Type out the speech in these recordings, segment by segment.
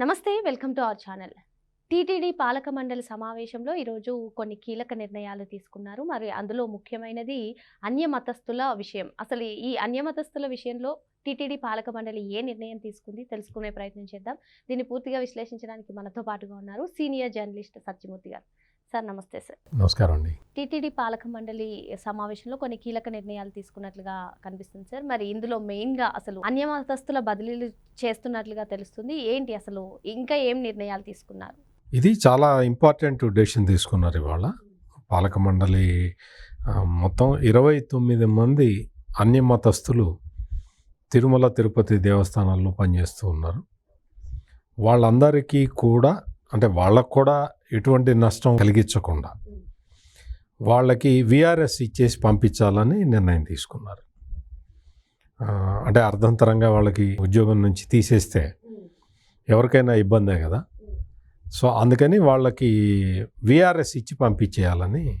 నమస్తే welcome to our channel. TTD పాలక మండలి సమావేశంలో ఈరోజు కొన్ని కీలక నిర్ణయాలు తీసుకున్నారు. మరి అందులో ముఖ్యమైనది అన్యమతస్థుల విషయం. అసలు ఈ అన్యమతస్థుల విషయంలో టీటీడీ పాలక మండలి ఏ నిర్ణయం తీసుకుంది తెలుసుకునే ప్రయత్నం చేద్దాం. దీన్ని పూర్తిగా విశ్లేషించడానికి మనతో పాటుగా ఉన్నారు సీనియర్ జర్నలిస్ట్ సత్యమూర్తి గారు. సార్ నమస్తే సార్. నమస్కారం అండి. టీటీడీ పాలక మండలి సమావేశంలో కొన్ని కీలక నిర్ణయాలు తీసుకున్నట్లుగా కనిపిస్తుంది సార్. మరి ఇందులో మెయిన్గా అసలు అన్యమతస్థుల బదిలీలు చేస్తున్నట్లుగా తెలుస్తుంది. ఏంటి అసలు ఇంకా ఏం నిర్ణయాలు తీసుకున్నారు? ఇది చాలా ఇంపార్టెంట్ డెసిషన్ తీసుకున్నారు ఇవాళ. పాలక మండలి మొత్తం ఇరవై తొమ్మిది మంది అన్య మతస్థులు తిరుమల తిరుపతి దేవస్థానాల్లో పనిచేస్తూ ఉన్నారు. వాళ్ళందరికీ కూడా అంటే వాళ్ళకు కూడా ఎటువంటి నష్టం కలిగించకుండా వాళ్ళకి విఆర్ఎస్ ఇచ్చేసి పంపించాలని నిర్ణయం తీసుకున్నారు. అంటే అర్ధంతరంగా వాళ్ళకి ఉద్యోగం నుంచి తీసేస్తే ఎవరికైనా ఇబ్బందే కదా. సో అందుకని వాళ్ళకి విఆర్ఎస్ ఇచ్చి పంపించేయాలని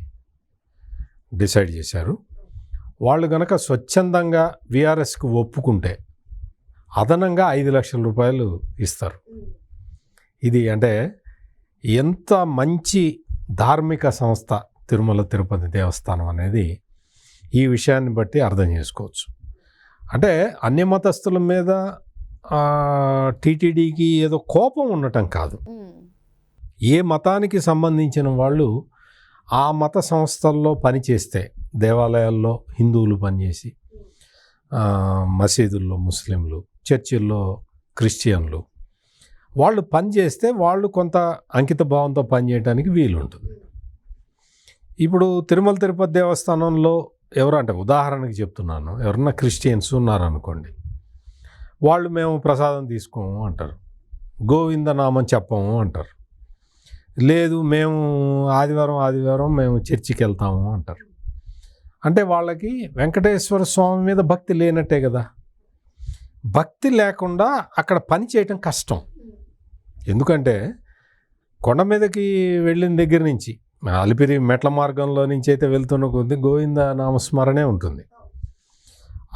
డిసైడ్ చేశారు. వాళ్ళు కనుక స్వచ్ఛందంగా విఆర్ఎస్కి ఒప్పుకుంటే అదనంగా ఐదు లక్షల రూపాయలు ఇస్తారు. ఇది అంటే ఎంత మంచి ధార్మిక సంస్థ తిరుమల తిరుపతి దేవస్థానం అనేది ఈ విషయాన్ని బట్టి అర్థం చేసుకోవచ్చు. అంటే అన్య మతస్థుల మీద టీటీడీకి ఏదో కోపం ఉండటం కాదు. ఏ మతానికి సంబంధించిన వాళ్ళు ఆ మత సంస్థల్లో పనిచేస్తే దేవాలయాల్లో హిందువులు పనిచేసి మసీదుల్లో ముస్లింలు చర్చిల్లో క్రిస్టియన్లు వాళ్ళు పనిచేస్తే వాళ్ళు కొంత అంకిత భావంతో పనిచేయడానికి వీలు ఉంటుంది ఇప్పుడు తిరుమల తిరుపతి దేవస్థానంలో ఎవరు అంటే ఉదాహరణకి చెప్తున్నాను. ఎవరన్నా క్రిస్టియన్స్ ఉన్నారనుకోండి. వాళ్ళు మేము ప్రసాదం తీసుకోము అంటారు. గోవింద నామం చెప్పము అంటారు. లేదు మేము ఆదివారం ఆదివారం మేము చర్చికి వెళ్తాము అంటారు. అంటే వాళ్ళకి వెంకటేశ్వర స్వామి మీద భక్తి లేనట్టే కదా. భక్తి లేకుండా అక్కడ పని చేయటం కష్టం. ఎందుకంటే కొండ మీదకి వెళ్ళిన దగ్గర నుంచి అలిపిరి మెట్ల మార్గంలో నుంచి అయితే వెళ్తున్న కొద్ది గోవింద నామస్మరణే ఉంటుంది.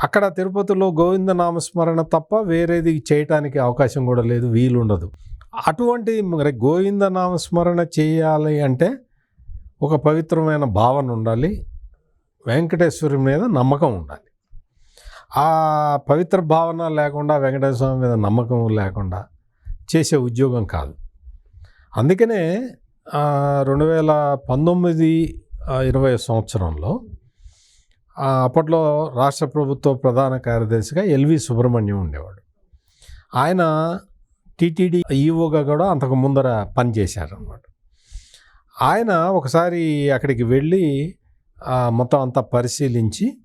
అక్కడ తిరుపతిలో గోవింద నామస్మరణ తప్ప వేరేది చేయటానికి అవకాశం కూడా లేదు వీలు ఉండదు. అటువంటి మరి గోవింద నామస్మరణ చేయాలి అంటే ఒక పవిత్రమైన భావన ఉండాలి వెంకటేశ్వరి మీద నమ్మకం ఉండాలి. ఆ పవిత్ర భావన లేకుండా వెంకటేశ్వర స్వామి మీద నమ్మకం లేకుండా చేసే ఉద్యోగం కాదు. అందుకనే రెండు వేల పంతొమ్మిది ఇరవై సంవత్సరంలో అప్పట్లో రాష్ట్ర ప్రభుత్వ ప్రధాన కార్యదర్శిగా ఎల్వి సుబ్రహ్మణ్యం ఉండేవాడు. ఆయన టీటీడీ ఈఓగా కూడా అంతకు ముందర పనిచేశారు ఆయన ఒకసారి అక్కడికి వెళ్ళి మొత్తం అంతా పరిశీలించి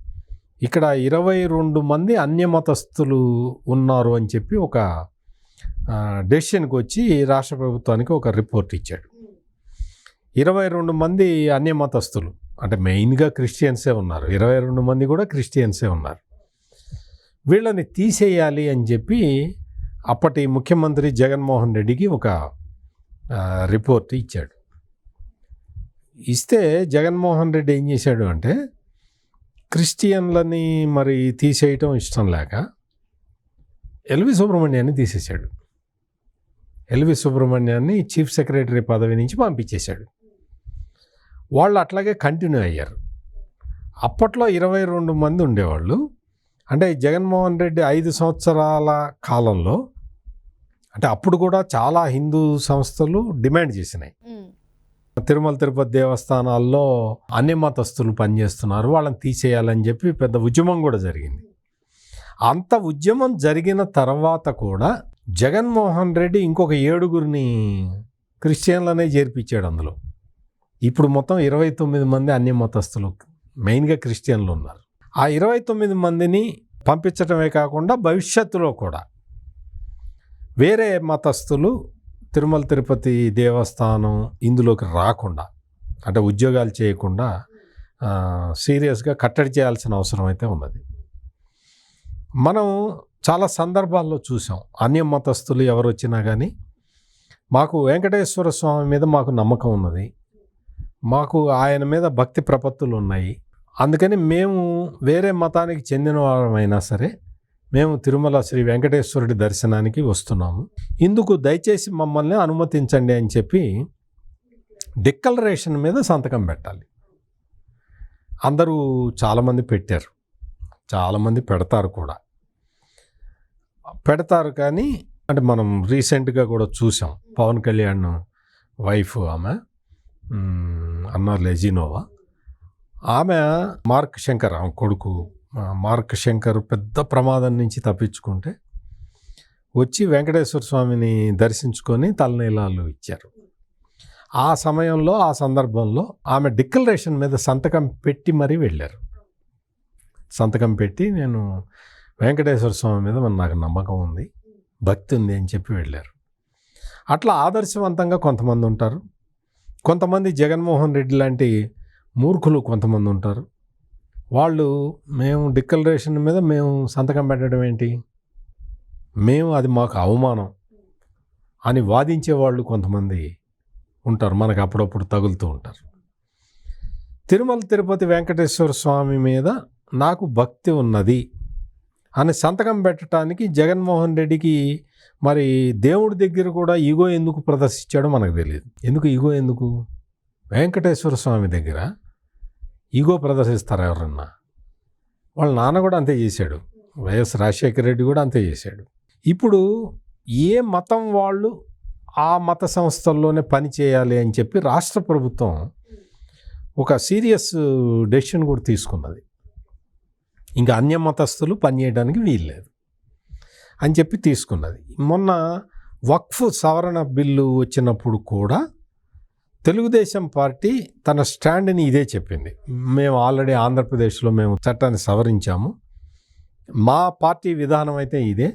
ఇక్కడ ఇరవై రెండు మంది అన్యమతస్థులు ఉన్నారు అని చెప్పి ఒక డెసిషన్కి వచ్చి రాష్ట్ర ప్రభుత్వానికి ఒక రిపోర్ట్ ఇచ్చాడు. ఇరవై రెండు మంది అన్యమతస్థులు అంటే మెయిన్గా క్రిస్టియన్సే ఉన్నారు. ఇరవై రెండు మంది కూడా క్రిస్టియన్సే ఉన్నారు. వీళ్ళని తీసేయాలి అని చెప్పి అప్పటి ముఖ్యమంత్రి జగన్మోహన్ రెడ్డికి ఒక రిపోర్ట్ ఇచ్చాడు. ఇస్తే జగన్మోహన్ రెడ్డి ఏం చేశాడు అంటే క్రిస్టియన్లని మరి తీసేయటం ఇష్టం లేక ఎల్వి సుబ్రహ్మణ్యాన్ని తీసేశాడు. ఎల్వి సుబ్రహ్మణ్యాన్ని చీఫ్ సెక్రటరీ పదవి నుంచి పంపించేశాడు. వాళ్ళు అట్లాగే కంటిన్యూ అయ్యారు. అప్పట్లో ఇరవై రెండు మంది ఉండేవాళ్ళు. అంటే జగన్మోహన్ రెడ్డి ఐదు సంవత్సరాల కాలంలో అంటే అప్పుడు కూడా చాలా హిందూ సంస్థలు డిమాండ్ చేసినాయి. తిరుమల తిరుపతి దేవస్థానాల్లో అన్ని మతస్థులు పనిచేస్తున్నారు. వాళ్ళని తీసేయాలని చెప్పి పెద్ద ఉద్యమం కూడా జరిగింది. అంత ఉద్యమం జరిగిన తర్వాత కూడా జగన్మోహన్ రెడ్డి ఇంకొక ఏడుగురిని క్రిస్టియన్లనే చేర్పించాడు అందులో. ఇప్పుడు మొత్తం ఇరవై తొమ్మిది మంది అన్ని మతస్థులు మెయిన్గా క్రిస్టియన్లు ఉన్నారు. ఆ ఇరవై తొమ్మిది మందిని పంపించడమే కాకుండా భవిష్యత్తులో కూడా వేరే మతస్థులు తిరుమల తిరుపతి దేవస్థానం ఇందులోకి రాకుండా అంటే ఉద్యోగాలు చేయకుండా సీరియస్గా కట్టడి చేయాల్సిన అవసరం అయితే ఉన్నది. మనం చాలా సందర్భాల్లో చూసాం. అన్య మతస్థులు ఎవరు వచ్చినా కానీ మాకు వెంకటేశ్వర స్వామి మీద మాకు నమ్మకం ఉన్నది. మాకు ఆయన మీద భక్తి ప్రపత్తులు ఉన్నాయి. అందుకని మేము వేరే మతానికి చెందిన వారమైనా సరే మేము తిరుమల శ్రీ వెంకటేశ్వరుడి దర్శనానికి వస్తున్నాము. ఇందుకు దయచేసి మమ్మల్ని అనుమతించండి అని చెప్పి డిక్లరేషన్ మీద సంతకం పెట్టాలి. అందరూ చాలామంది పెట్టారు. చాలామంది పెడతారు కూడా. పెడతారు కానీ అంటే మనం రీసెంట్గా కూడా చూసాం. పవన్ కళ్యాణ్ వైఫ్ ఆమె అన్నార్ అన్న లెజినోవా. ఆమె మార్క్ శంకర్ ఆమె కొడుకు మార్క్ శంకర్ పెద్ద ప్రమాదం నుంచి తప్పించుకుంటే వచ్చి వెంకటేశ్వర స్వామిని దర్శించుకొని తలనీలాలు ఇచ్చారు. ఆ సమయంలో ఆ సందర్భంలో ఆమె డిక్లరేషన్ మీద సంతకం పెట్టి మరీ వెళ్ళారు. సంతకం పెట్టి నేను వెంకటేశ్వర స్వామి మీద మన నాకు నమ్మకం ఉంది భక్తి ఉంది అని చెప్పి వెళ్ళారు. అట్లా ఆదర్శవంతంగా కొంతమంది ఉంటారు. కొంతమంది జగన్మోహన్ రెడ్డి లాంటి మూర్ఖులు కొంతమంది ఉంటారు. వాళ్ళు మేము డిక్లరేషన్ మీద మేము సంతకం పెట్టడం ఏంటి? మేము అది మాకు అవమానం అని వాదించే వాళ్ళు కొంతమంది ఉంటారు. మనకు అప్పుడప్పుడు తగులుతూ ఉంటారు. తిరుమల తిరుపతి వెంకటేశ్వర స్వామి మీద నాకు భక్తి ఉన్నది అని సంతకం పెట్టడానికి జగన్మోహన్ రెడ్డికి మరి దేవుడి దగ్గర కూడా ఈగో ఎందుకు ప్రదర్శించాడో మనకు తెలియదు. ఎందుకు ఈగో ఎందుకు? వెంకటేశ్వర స్వామి దగ్గర ఈగో ప్రదర్శిస్తారు ఎవరన్నా? వాళ్ళ నాన్న కూడా అంతే చేశాడు. వైఎస్ రాజశేఖర రెడ్డి కూడా అంతే చేశాడు. ఇప్పుడు ఏ మతం వాళ్ళు ఆ మత సంస్థల్లోనే పని చేయాలి అని చెప్పి రాష్ట్ర ప్రభుత్వం ఒక సీరియస్ డెసిషన్ కూడా తీసుకున్నది. ఇంకా అన్య మతస్థులు పనిచేయడానికి వీల్లేదు అని చెప్పి తీసుకున్నది. మొన్న వక్ఫ్ సవరణ బిల్లు వచ్చినప్పుడు కూడా తెలుగుదేశం పార్టీ తన స్టాండ్ని ఇదే చెప్పింది. మేము ఆల్రెడీ ఆంధ్రప్రదేశ్లో మేము చట్టాన్ని సవరించాము. మా పార్టీ విధానం అయితే ఇదే.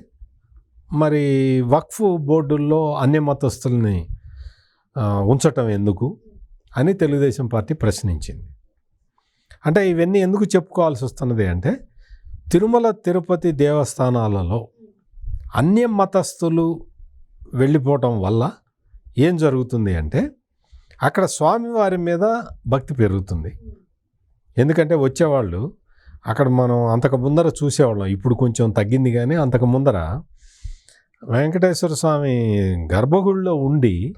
మరి వక్ఫ్ బోర్డుల్లో అన్య మతస్థుల్ని ఉంచటం ఎందుకు అని తెలుగుదేశం పార్టీ ప్రశ్నించింది. అంటే ఇవన్నీ ఎందుకు చెప్పుకోవాల్సి వస్తున్నది అంటే తిరుమల తిరుపతి దేవస్థానాలలో అన్య మతస్థులు వెళ్ళిపోవటం వల్ల ఏం జరుగుతుంది అంటే అక్కడ స్వామివారి మీద భక్తి పెరుగుతుంది. ఎందుకంటే వచ్చేవాళ్ళు అక్కడ మనం అంతకు ముందర చూసేవాళ్ళం. ఇప్పుడు కొంచెం తగ్గింది కానీ అంతకు ముందర వెంకటేశ్వర స్వామి గర్భగుడిలో ఉండి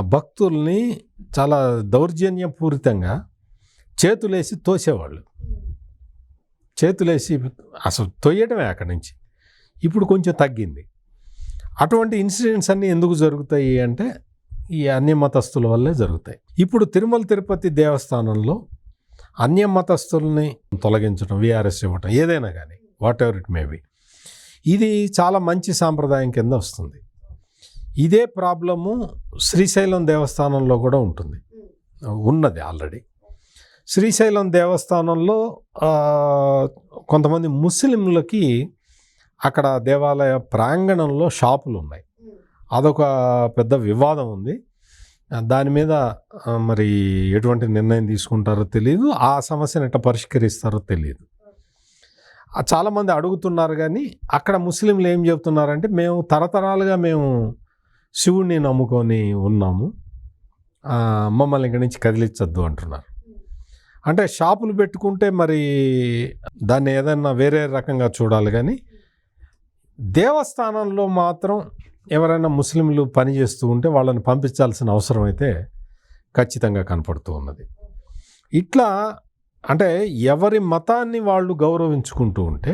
భక్తుల్ని చాలా దౌర్జన్యపూరితంగా చేతులేసి తోసేవాళ్ళు. చేతులేసి అసలు తొయ్యటమే అక్కడి నుంచి. ఇప్పుడు కొంచెం తగ్గింది. అటువంటి ఇన్సిడెంట్స్ అన్నీ ఎందుకు జరుగుతాయి అంటే ఈ అన్య మతస్థుల వల్లే జరుగుతాయి. ఇప్పుడు తిరుమల తిరుపతి దేవస్థానంలో అన్య మతస్థుల్ని తొలగించడం విఆర్ఎస్ ఇవ్వటం ఏదైనా కానీ whatever it may be ఇది చాలా మంచి సాంప్రదాయం కింద వస్తుంది. ఇదే ప్రాబ్లము శ్రీశైలం దేవస్థానంలో కూడా ఉంటుంది. ఉన్నది ఆల్రెడీ. శ్రీశైలం దేవస్థానంలో కొంతమంది ముస్లింలకి అక్కడ దేవాలయ ప్రాంగణంలో షాపులు ఉన్నాయి. అదొక పెద్ద వివాదం ఉంది. దాని మీద మరి ఎటువంటి నిర్ణయం తీసుకుంటారో తెలియదు ఆ సమస్యను ఎట్లా పరిష్కరిస్తారో తెలియదు చాలామంది అడుగుతున్నారు కానీ అక్కడ ముస్లింలు ఏం చెబుతున్నారంటే మేము తరతరాలుగా మేము శివుణ్ణి నమ్ముకొని ఉన్నాము. మమ్మల్ని ఇక్కడి నుంచి కదిలించద్దు అంటున్నారు. అంటే షాపులు పెట్టుకుంటే మరి దాన్ని ఏదైనా వేరే రకంగా చూడాలి కానీ దేవస్థానంలో మాత్రం ఎవరైనా ముస్లింలు పని చేస్తూ ఉంటే వాళ్ళని పంపించాల్సిన అవసరం అయితే ఖచ్చితంగా కనపడుతూ ఉన్నది. ఇట్లా అంటే ఎవరి మతాన్ని వాళ్ళు గౌరవించుకుంటూ ఉంటే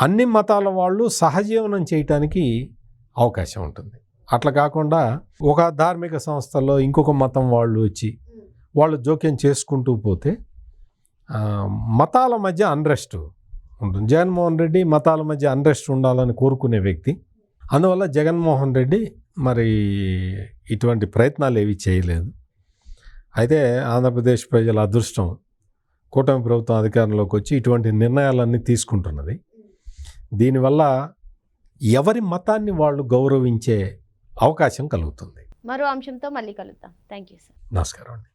అన్ని మతాల వాళ్ళు సహజీవనం చేయటానికి అవకాశం ఉంటుంది. అట్లా కాకుండా ఒక ధార్మిక సంస్థలో ఇంకొక మతం వాళ్ళు వచ్చి వాళ్ళు జోక్యం చేసుకుంటూ పోతే మతాల మధ్య అన్రెస్ట్ ఉంటుంది. జగన్మోహన్ రెడ్డి మతాల మధ్య అన్రెస్ట్ ఉండాలని కోరుకునే వ్యక్తి. అందువల్ల జగన్మోహన్ రెడ్డి మరి ఇటువంటి ప్రయత్నాలు ఏవి చేయలేదు. అయితే ఆంధ్రప్రదేశ్ ప్రజల అదృష్టం కూటమి ప్రభుత్వం అధికారంలోకి వచ్చి ఇటువంటి నిర్ణయాలన్నీ తీసుకుంటున్నది. దీనివల్ల ఎవరి మతాన్ని వాళ్ళు గౌరవించే అవకాశం కలుగుతుంది. మరో అంశంతో మళ్ళీ కలుద్దాం. థ్యాంక్ యూ సార్ నమస్కారం అండి.